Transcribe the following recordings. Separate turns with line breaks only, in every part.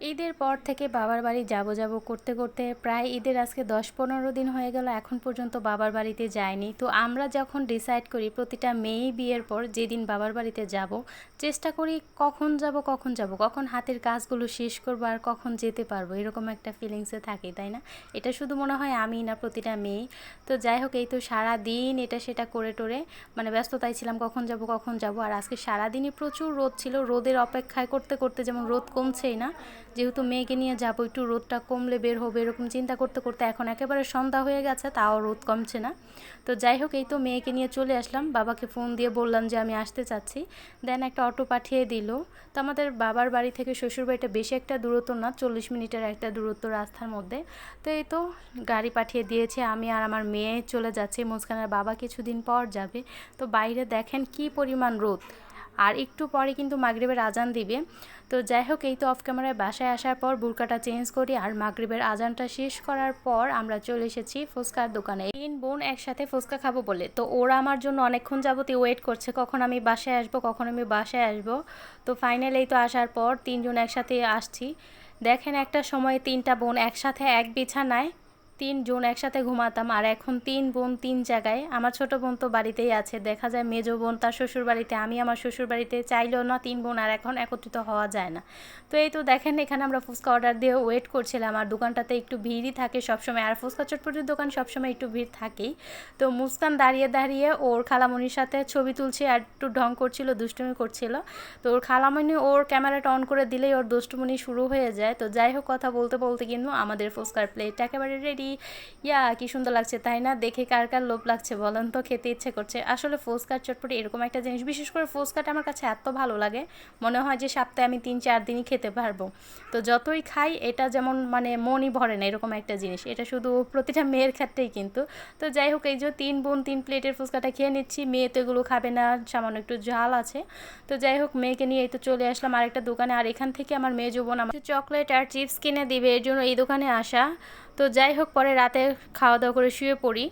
ঈদের পর থেকে বাবার বাড়ি যাব যাব করতে করতে প্রায় ঈদের আজকে দশ পনেরো দিন হয়ে গেল, এখন পর্যন্ত বাবার বাড়িতে যায়নি। তো আমরা যখন ডিসাইড করি প্রতিটা মেয়েই বিয়ের পর যেদিন বাবার বাড়িতে যাব, চেষ্টা করি কখন যাব কখন যাব, কখন হাতের কাজগুলো শেষ করব আর কখন যেতে পারব, এরকম একটা ফিলিংসে থাকি, তাই না? এটা শুধু মনে হয় আমি না, প্রতিটা মেয়ে তো যাই হোক, এই তো সারা দিন এটা সেটা করে টোরে মানে ব্যস্ততায় ছিলাম, কখন যাব কখন যাব, আর আজকে সারাদিনই প্রচুর রোদ ছিল। রোদের অপেক্ষায় করতে করতে যেমন রোদ কমছেই না যেহেতু মেয়েকে নিয়ে যাব, একটু রোদটা কমলে বের হবে, এরকম চিন্তা করতে করতে এখন একেবারে সন্ধ্যা হয়ে গেছে, তাও রোদ কমছে না। তো যাই হোক, এই তো মেয়েকে নিয়ে চলে আসলাম, বাবাকে ফোন দিয়ে বললাম যে আমি আসতে চাচ্ছি। দেন একটা অটো পাঠিয়ে দিল। তো আমাদের বাবার বাড়ি থেকে শ্বশুর বাড়িটা বেশি একটা দূরত্ব না, চল্লিশ মিনিটের একটা দূরত্ব রাস্তার মধ্যে। তো এই তো গাড়ি পাঠিয়ে দিয়েছে, আমি আর আমার মেয়ে চলে যাচ্ছি মুসকানের বাবা কিছুদিন পর যাবে। তো বাইরে দেখেন কি পরিমাণ রোদ। আর একটু পরে কিন্তু মাগরিবের আজান দিবে। তো যাই হোক, এই তো অফ ক্যামেরায় বাসায় আসার পর বুরকাটা চেঞ্জ করি আর মাগরিবের আজানটা শেষ করার পর আমরা চলে এসেছি ফুচকার দোকানে। তিন বোন একসাথে ফুচকা খাব বলে। তো ওরা আমার জন্য অনেকক্ষণ যাবতীয় ওয়েট করছে, কখন আমি বাসায় আসব, কখন আমি বাসায় আসব। তো ফাইনালি তো আসার পর তিনজন একসাথে আসছি। দেখেন একটা সময় তিনটা বোন একসাথে এক বিছানায় তিন জন একসাথে ঘুমাতাম আর এখন তিন বোন তিন জায়গায়। আমার ছোট বোন তো বাড়িতেই আছে, দেখা যায় মেজ বোন তার শ্বশুর বাড়িতে, আমি আমার শ্বশুর বাড়িতে চাইলেও না তিন বোন আর এখন একত্রিত হওয়া যায় না। তো এই তো দেখেন এখানে আমরা ফুচকা অর্ডার দিয়ে ওয়েট করছিলাম আর দোকানটাতে একটু ভিড়ই থাকে সবসময়। আর ফুচকা চটপটির দোকান সবসময় একটু ভিড় থাকেই। তো মুস্কান দাঁড়িয়ে দাঁড়িয়ে ওর খালামণির সাথে ছবি তুলছে আর একটু ঢং করছিল, দুষ্টুমি করছিল। তো ওর খালামণি ওর ক্যামেরাটা অন করে দিলেই ওর দুষ্টুমনি শুরু হয়ে যায়। তো যাই হোক কথা বলতে বলতে কিন্তু আমাদের ফুচকার প্লেট একেবারে রেডি ইয়া, কি সুন্দর লাগছে, তাই না? দেখে কার কার লোভ লাগছে বলেন তো, খেতে ইচ্ছে করছে। আসলে ফুচকার চটপটি এরকম একটা জিনিস, বিশেষ করে ফুচকাটা আমার কাছে এত ভালো লাগে, মনে হয় যে সপ্তাহে আমি তিন, চার দিনই খেতে পারব। তো যতই খাই, এটা যেমন মানে মনই ভরে না এরকম একটা জিনিস। এটা শুধু প্রতিটা মেয়ের ক্ষেত্রেই কিন্তু। তো যাই হোক, এই যে তিন বোন, তিন প্লেটের ফুচকাটা খেয়ে নিচ্ছি, মেয়ে তো এগুলো খাবে না, সামান্য একটু ঝাল আছে। তো যাই হোক, মেয়েকে নিয়ে এই তো চলে আসলাম আরেকটা দোকানে। আর এখান থেকে আমার মেয়ে বোন আমার চকলেট আর চিপস কিনে দিবে, এর জন্য এই দোকানে আসা। তো যাই হোক, পরে রাতে খাওয়া দাওয়া করে শুয়ে পড়ি।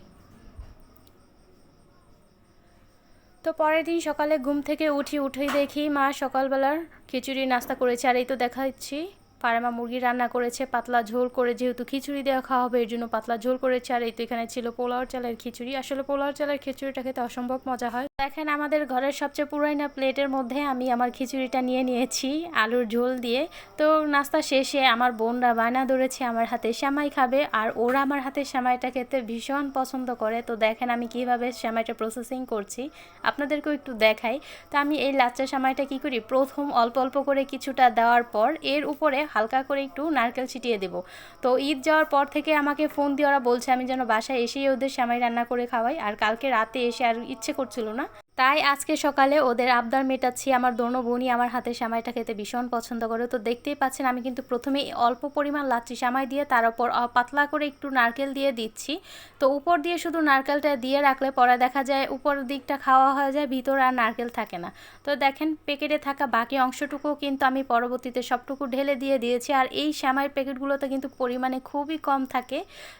তো পরের দিন সকালে ঘুম থেকে উঠি, উঠেই দেখি মা সকালবেলার খিচুড়ি নাস্তা করেছে, আর এই তো দেখাচ্ছি। পারামা মুরগি রান্না করেছে, পাতলা ঝোল করে যেহেতু খিচুড়ি দেওয়া খাওয়া হবে এর জন্য পাতলা ঝোল করেছে, আর এই তো এখানে ছিল পোলাওর চালের খিচুড়ি। আসলে পোলাওর চালের খিচুড়িটা খেতে অসম্ভব মজা হয়। দেখেন আমাদের ঘরের সবচেয়ে পুরাইনা প্লেটের মধ্যে আমি আমার খিচুড়িটা নিয়ে নিয়েছি আলুর ঝোল দিয়ে। তো নাস্তা শেষে আমার বোনরা বায়না ধরেছে, আমার হাতে শ্যামাই খাবে। আর ওরা আমার হাতে শ্যামাইটা খেতে ভীষণ পছন্দ করে। তো দেখেন আমি কীভাবে শ্যামাইটা প্রসেসিং করছি। আপনাদেরকেও একটু দেখাই। তো আমি এই লাচ্চা শ্যামাইটা কি করি? প্রথম অল্প অল্প করে কিছুটা দেওয়ার পর এর উপরে হালকা করে একটু নারকেল ছিটিয়ে দেবো। তো ঈদ যাওয়ার পর থেকে আমাকে ফোন দিয়ে ওরা বলছে, আমি যেন বাসায় এসেই ওদের শ্যামাই রান্না করে খাওয়াই। আর কালকে রাতে এসে আর ইচ্ছে করছিল না। তাই আজকে সকালে ওদের আবদার মেটাচ্ছি। আমার দোনো বোনই আমার হাতে সামাইটা খেতে ভীষণ পছন্দ করে। তো দেখতেই পাচ্ছেন, আমি কিন্তু প্রথমে অল্প পরিমাণ লাচ্ছি সামাই দিয়ে তার উপর পাতলা করে একটু নারকেল দিয়ে দিচ্ছি। তো উপর দিয়ে শুধু নারকেলটা দিয়ে রাখলে পরে দেখা যায় উপর দিকটা খাওয়া হয়ে যায়, ভিতর আর নারকেল থাকে না। তো দেখেন, প্যাকেটে থাকা বাকি অংশটুকুও কিন্তু আমি পরবর্তীতে সবটুকু ঢেলে দিয়ে দিয়েছি। আর এই শ্যামাইয়ের প্যাকেটগুলোতে কিন্তু পরিমাণে খুবই কম থাকে।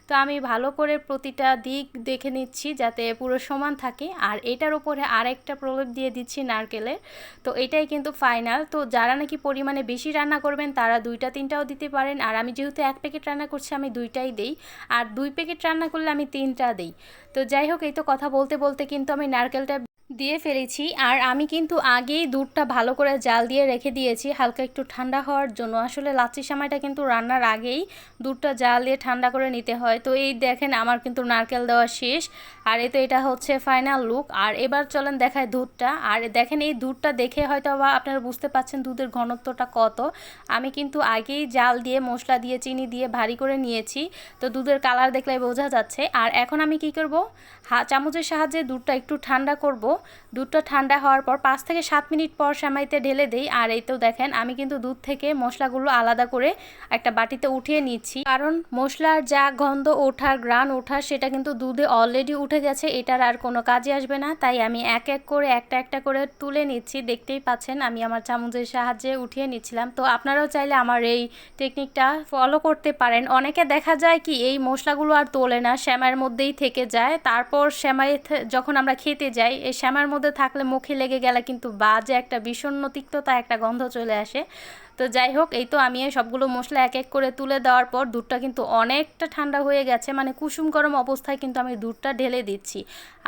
তো আমি ভালো করে প্রতিটা দিক দেখে নিচ্ছি যাতে পুরো সমান থাকে। আর এটার উপরে আর আরেকটা প্রলেপ দিয়ে দিচ্ছি নারকেলের। তো এটাই কিন্তু ফাইনাল তো যারা নাকি পরিমাণে বেশি রান্না করবেন, তারা দুইটা তিনটাও দিতে পারেন। আর আমি যেহেতু এক প্যাকেট রান্না করছি, আমি দুইটাই দিই। আর দুই প্যাকেট রান্না করলে আমি তিনটা দিই। তো যাই হোক, এই তো কথা বলতে বলতে কিন্তু আমি নারকেলটা দিয়ে ফেলেছি। আর আমি কিন্তু আগেই দুধটা ভালো করে জাল দিয়ে রেখে দিয়েছি। হালকা একটু ঠান্ডা হওয়ার জন্য। আসলে লাচ্ছি সময়টা কিন্তু রান্নার আগেই দুধটা জাল দিয়ে ঠান্ডা করে নিতে হয়। তো এই দেখেন আমার কিন্তু নারকেল দেওয়া শেষ। আর এ তো এটা হচ্ছে ফাইনাল লুক আর এবার চলেন দেখায় দুধটা। আর দেখেন এই দুধটা দেখে হয়তো বা আপনারা বুঝতে পাচ্ছেন দুধের ঘনত্বটা কত। আমি কিন্তু আগেই জাল দিয়ে, মশলা দিয়ে, চিনি দিয়ে ভারী করে নিয়েছি। তো দুধের কালার দেখলে বোঝা যাচ্ছে। আর এখন আমি কি করব? হা, চামচের সাহায্যে দুধটা একটু ঠান্ডা করব। দুধটা ঠান্ডা হওয়ার পর পাঁচ থেকে সাত মিনিট পর সেমাইতে ঢেলে দিই। আর এই তো দেখেন, আমি কিন্তু দুধ থেকে মশলাগুলো আলাদা করে একটা বাটিতে উঠিয়ে নিচ্ছি। কারণ মশলার যা গন্ধ, ওঠার গ্রান ওঠার সেটা কিন্তু দুধে অলরেডি উঠে গেছে, এটার আর কোনো কাজে আসবে না। তাই আমি এক এক করে, একটা একটা করে তুলে নিচ্ছি। দেখতেই পাচ্ছেন, আমি আমার চামচের সাহায্যে উঠিয়ে নিচ্ছিলাম। তো আপনারাও চাইলে আমার এই টেকনিকটা ফলো করতে পারেন। অনেকে দেখা যায় কি, এই মশলাগুলো আর তোলে না শ্যামাইয়ের মধ্যেই থেকে যায়। তারপর শ্যামাই যখন আমরা খেতে যাই, এই শ্যামার মধ্যে থাকলে মুখে লেগে গেলে কিন্তু বাজে একটা বিষণ্ণ তিক্ততা, একটা গন্ধ চলে আসে। তো যাই হোক, এই তো আমি সবগুলো মশলা এক এক করে তুলে দেওয়ার পর দুধটা কিন্তু অনেকটা ঠান্ডা হয়ে গেছে। মানে কুসুম গরম অবস্থায় কিন্তু আমি দুধটা ঢেলে দিচ্ছি।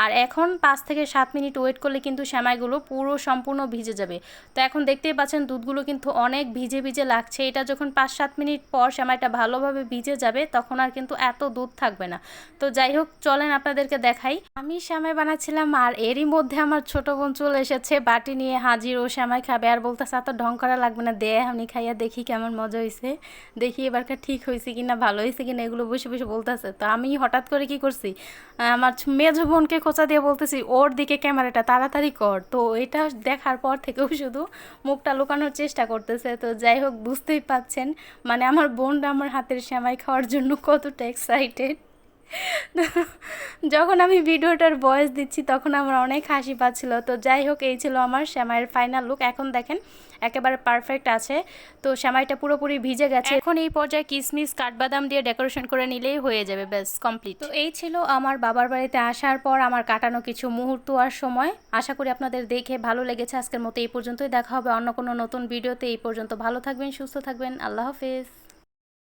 আর এখন পাঁচ থেকে সাত মিনিট ওয়েট করলে কিন্তু সেমাইগুলো পুরো সম্পূর্ণ ভিজে যাবে। তো এখন দেখতেই পাচ্ছেন দুধগুলো কিন্তু অনেক ভিজে ভিজে লাগছে। এটা যখন পাঁচ সাত মিনিট পর সেমাইটা ভালোভাবে ভিজে যাবে তখন আর কিন্তু এত দুধ থাকবে না। তো যাই হোক, চলেন আপনাদেরকে দেখাই। আমি সেমাই বানাচ্ছিলাম আর এরই মধ্যে আমার ছোট বোন চলে এসেছে, বাটি নিয়ে হাজির। ও সেমাই খাবে। আর বলতেছে, এত ঢং করা লাগবে না, দে আমি খাইয়া দেখি কেমন মজা হয়েছে দেখি এবারকার ঠিক হয়েছে কিনা, ভালো হয়েছে কিনা, এগুলো বসে বসে বলতেছে। তো আমি হঠাৎ করে কি করছি আমার মেজ বোনকে খোঁচা দিয়ে বলতেছি, ওর দিকে ক্যামেরাটা তাড়াতাড়ি কর। তো এটা দেখার পর থেকেও শুধু মুখটা লুকানোর চেষ্টা করতেছে। তো যাই হোক, বুঝতেই পাচ্ছেন মানে আমার বোনরা আমার হাতের সেমাই খাওয়ার জন্য কতটা এক্সাইটেড যখন আমি ভিডিওটার ভয়েস দিচ্ছি তখন আমার অনেক হাসি পাচ্ছিল। তো যাই হোক এই ছিল আমার শ্যামাইয়ের ফাইনাল লুক এখন দেখেন একেবারে পারফেক্ট আছে। তো শ্যামাইটা পুরোপুরি ভিজে গেছে। এখন এই পর্যায়ে কিসমিস কাঠবাদাম দিয়ে ডেকোরেশন করে নিলেই হয়ে যাবে ব্যাস কমপ্লিট তো এই ছিল আমার বাবার বাড়িতে আসার পর আমার কাটানো কিছু মুহূর্ত আর সময়। আশা করি আপনাদের দেখে ভালো লেগেছে। আজকের মতো এই পর্যন্তই। দেখা হবে অন্য কোনো নতুন ভিডিওতে। এই পর্যন্ত ভালো থাকবেন সুস্থ থাকবেন। আল্লাহ হাফেজ।